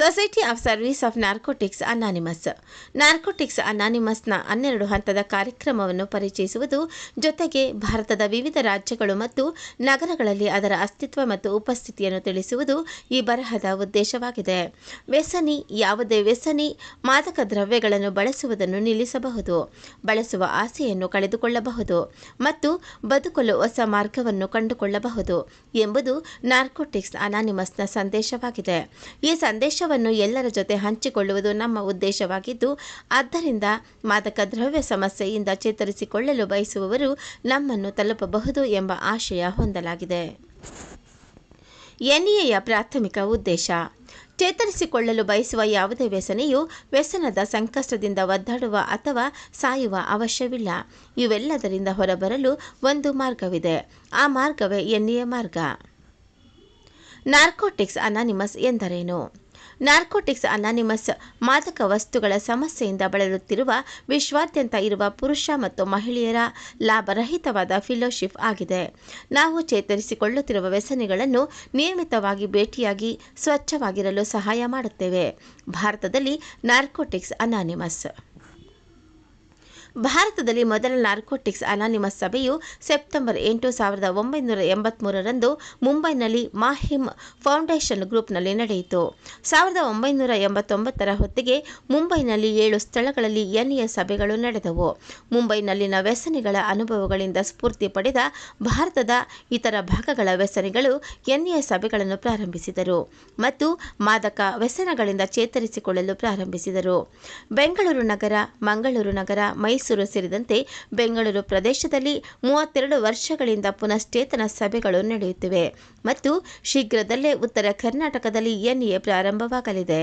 Society of service of narcotics anonymous. Narcotics ಅನಾನಿಮಸ್ನ ಹನ್ನೆರಡು ಹಂತದ ಕಾರ್ಯಕ್ರಮವನ್ನು ಪರಿಚಯಿಸುವುದು ಜೊತೆಗೆ ಭಾರತದ ವಿವಿಧ ರಾಜ್ಯಗಳು ಮತ್ತು ನಗರಗಳಲ್ಲಿ ಅದರ ಅಸ್ತಿತ್ವ ಮತ್ತು ಉಪಸ್ಥಿತಿಯನ್ನು ತಿಳಿಸುವುದು ಈ ಬರಹದ ಉದ್ದೇಶವಾಗಿದೆ. ವ್ಯಸನಿ, ಯಾವುದೇ ವ್ಯಸನಿ ಮಾದಕ ದ್ರವ್ಯಗಳನ್ನು ಬಳಸುವುದನ್ನು ನಿಲ್ಲಿಸಬಹುದು, ಬಳಸುವ ಆಸೆಯನ್ನು ಕಳೆದುಕೊಳ್ಳಬಹುದು ಮತ್ತು ಬದುಕಲು ಹೊಸ ಮಾರ್ಗವನ್ನು ಕಂಡುಕೊಳ್ಳಬಹುದು ಎಂಬುದು ನಾರ್ಕೋಟಿಕ್ಸ್ ಅನಾನಿಮಸ್ನ ಸಂದೇಶವಾಗಿದೆ. ಈ ಸಂದೇಶವನ್ನು ಎಲ್ಲರ ಜೊತೆ ಹಂಚಿಕೊಳ್ಳುವುದು ನಮ್ಮ ಉದ್ದೇಶವಾಗಿದ್ದು, ಆದ್ದರಿಂದ ಮಾದಕ ದ್ರವ್ಯ ಸಮಸ್ಯೆಯಿಂದ ಚೇತರಿಸಿಕೊಳ್ಳಲು ಬಯಸುವವರು ನಮ್ಮನ್ನು ತಲುಪಬಹುದು ಎಂಬ ಆಶಯ ಹೊಂದಲಾಗಿದೆ. ಎನ್ಇಎಯ ಪ್ರಾಥಮಿಕ ಉದ್ದೇಶ, ಚೇತರಿಸಿಕೊಳ್ಳಲು ಬಯಸುವ ಯಾವುದೇ ವ್ಯಸನೆಯು ವ್ಯಸನದ ಸಂಕಷ್ಟದಿಂದ ಒದ್ದಾಡುವ ಅಥವಾ ಸಾಯುವ ಅವಶ್ಯವಿಲ್ಲ. ಇವೆಲ್ಲದರಿಂದ ಹೊರಬರಲು ಒಂದು ಮಾರ್ಗವಿದೆ. ಆ ಮಾರ್ಗವೇ ಎನ್ಇಎ ಮಾರ್ಗ. ನಾರ್ಕೋಟಿಕ್ಸ್ ಅನಾನಿಮಸ್ ಎಂದರೇನು? ನಾರ್ಕೋಟಿಕ್ಸ್ ಅನಾನಿಮಸ್ ಮಾದಕ ವಸ್ತುಗಳ ಸಮಸ್ಯೆಯಿಂದ ಬಳಲುತ್ತಿರುವ ವಿಶ್ವಾದ್ಯಂತ ಇರುವ ಪುರುಷ ಮತ್ತು ಮಹಿಳೆಯರ ಲಾಭರಹಿತವಾದ ಫಿಲೋಶಿಪ್ ಆಗಿದೆ. ನಾವು ಚೇತರಿಸಿಕೊಳ್ಳುತ್ತಿರುವ ವ್ಯಸನಿಗಳನ್ನು ನಿಯಮಿತವಾಗಿ ಭೇಟಿಯಾಗಿ ಸ್ವಚ್ಛವಾಗಿರಲು ಸಹಾಯ ಮಾಡುತ್ತೇವೆ. ಭಾರತದಲ್ಲಿ ನಾರ್ಕೋಟಿಕ್ಸ್ ಅನಾನಿಮಸ್ ಭಾರತದಲ್ಲಿ ಮೊದಲ ನಾರ್ಕೋಟಿಕ್ಸ್ ಅನಾನಿಮಸ್ ಸಭೆಯು ಸೆಪ್ಟೆಂಬರ್ ಎಂಟು ಸಾವಿರದ ಒಂಬೈನೂರ ಎಂಬತ್ಮೂರರಂದು ಮುಂಬೈನಲ್ಲಿ ಮಾಹಿಮ್ ಫೌಂಡೇಶನ್ ಗ್ರೂಪ್ನಲ್ಲಿ ನಡೆಯಿತು. ಸಾವಿರದ ಒಂಬೈನೂರ ಎಂಬತ್ತೊಂಬತ್ತರ ಹೊತ್ತಿಗೆ ಮುಂಬೈನಲ್ಲಿ ಏಳು ಸ್ಥಳಗಳಲ್ಲಿ ಎನ್ಎ ಸಭೆಗಳು ನಡೆದವು. ಮುಂಬೈನಲ್ಲಿನ ವ್ಯಸನಿಗಳ ಅನುಭವಗಳಿಂದ ಸ್ಫೂರ್ತಿ ಪಡೆದ ಭಾರತದ ಇತರ ಭಾಗಗಳ ವ್ಯಸನಿಗಳು ಎನ್ಎ ಸಭೆಗಳನ್ನು ಪ್ರಾರಂಭಿಸಿದರು ಮತ್ತು ಮಾದಕ ವ್ಯಸನಗಳಿಂದ ಚೇತರಿಸಿಕೊಳ್ಳಲು ಪ್ರಾರಂಭಿಸಿದರು. ಬೆಂಗಳೂರು ನಗರ, ಮಂಗಳೂರು ನಗರ ಮೈಸೂರು ಸೇರಿದಂತೆ ಬೆಂಗಳೂರು ಪ್ರದೇಶದಲ್ಲಿ ಮೂವತ್ತೆರಡು ವರ್ಷಗಳಿಂದ ಪುನಶ್ಚೇತನ ಸಭೆಗಳು ನಡೆಯುತ್ತಿವೆ. ಮತ್ತು ಶೀಘ್ರದಲ್ಲೇ ಉತ್ತರ ಕರ್ನಾಟಕದಲ್ಲಿ ಎನ್ಎ ಪ್ರಾರಂಭವಾಗಲಿದೆ.